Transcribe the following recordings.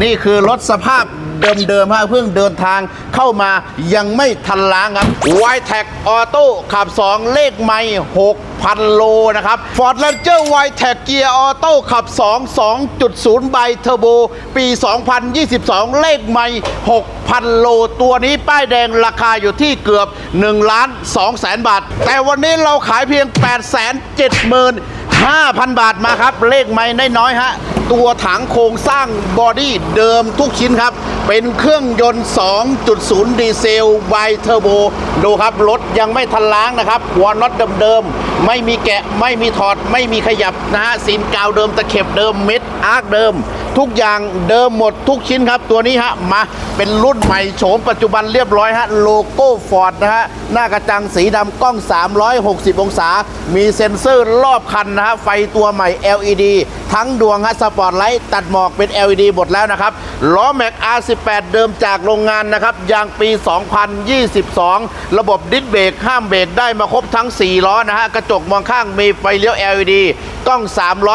นี่คือรถสภาพเดิมๆฮะเพิ่งเดินทางเข้ามายังไม่ทันล้างครับ y t e c Auto ขับ 2 เลขไม่6,000 โลนะครับ Ford Ranger y t e c Gear Auto ขับ 2 2.0ไบเทอร์โบ ปี 2022 เลขไม่ 6,000 โล ตัวนี้ป้ายแดงราคาอยู่ที่เกือบ1ล้าน2แสนบาท แต่วันนี้เราขายเพียง 8 7 0 0 0 5,000 บาทมาครับ เลขไม่น้อยๆฮะ ตัวถังโครงสร้างบอดี้เดิมทุกชิ้นครับ เป็นเครื่องยนต์ 2.0 ดีเซลไบเทอร์โบ ดูครับ รถยังไม่ทันล้างนะครับหัวน็อตเดิมๆ ไม่มีแกะไม่มีถอด ไม่มีขยับนะฮะซีนกาวเดิมตะเข็บเดิมเม็ดอาร์คเดิม ทุกอย่างเดิมหมดทุกชิ้นครับ ตัวนี้ฮะมาเป็นรุ่นใหม่โฉมปัจจุบันเรียบร้อยฮะโลโก้ฟอร์ดนะฮะหน้ากระจังสีดำกล้อง 360 องศา มีเซ็นเซอร์รอบคันนะฮะไฟตัวใหม่ LED ทั้งดวงฮะสปอร์ตไลท์ตัดหมอกเป็น LED หมดแล้วนะครับล้อแม็ก R18 เดิมจากโรงงานนะครับยางปี 2022 ระบบดิสเบรกห้ามเบรกได้มาครบทั้ง 4 ล้อนะฮะกระจกมองข้างมีไฟเลี้ยว LED กล้อง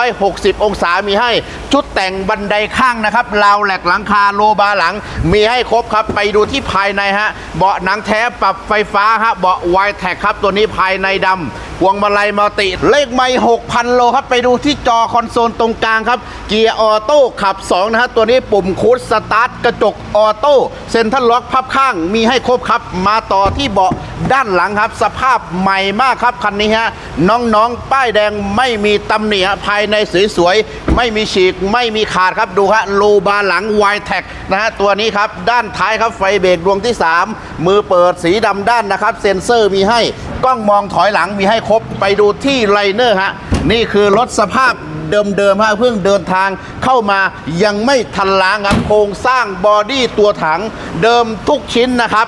360 องศามีให้ ชุดแต่งบันไดข้างนะครับราวแหลกหลังคาโลบาหลัง มีให้ครบครับไปดูที่ภายในฮะเบาะหนังแท้ปรับไฟฟ้าฮะเบาะไวแท็กครับตัวนี้ภายในดำพวงมาลัยมัลติเลขไม่6,000 โลครับ ไปดูที่จอคอนโซลตรงกลางครับ เกียร์ออโต้ขับ 2 นะฮะ ตัวนี้ปุ่มคูดสตาร์ท กระจกออโต้เซ็นทรัลล็อกพับข้างมีให้ครบครับ มาต่อที่เบาะ ด้านหลังครับ สภาพใหม่มากครับคันนี้ฮะน้องๆ ป้ายแดงไม่มีตำหนิฮะภายในสวยๆไม่มีฉีกไม่มีขาดครับดูฮะโลบาร์หลัง y t e c นะฮะตัวนี้ครับด้านท้ายครับไฟเบรกดวงที่ 3 มือเปิดสีดำด้านนะครับ เซ็นเซอร์มีให้กล้องมองถอยหลังมีให้ครบไปดูที่ไลเนอร์ฮะนี่คือรถสภาพ เดิมๆฮะเพิ่งเดินทางเข้ามายังไม่ทันล้างครับโครงสร้างบอดี้ตัวถังเดิมทุกชิ้นนะครับ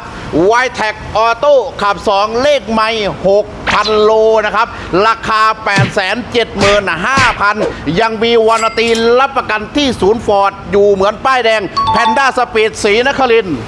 y t e c Auto ขับ 2 เลขไม่6,000 โลนะครับ ราคา 875,000 ยังมีวานาตีรับประกันที่ศูนย์ฟอร์ดอยู่เหมือนป้ายแดงแพนด้าสปีดสีนครินทร์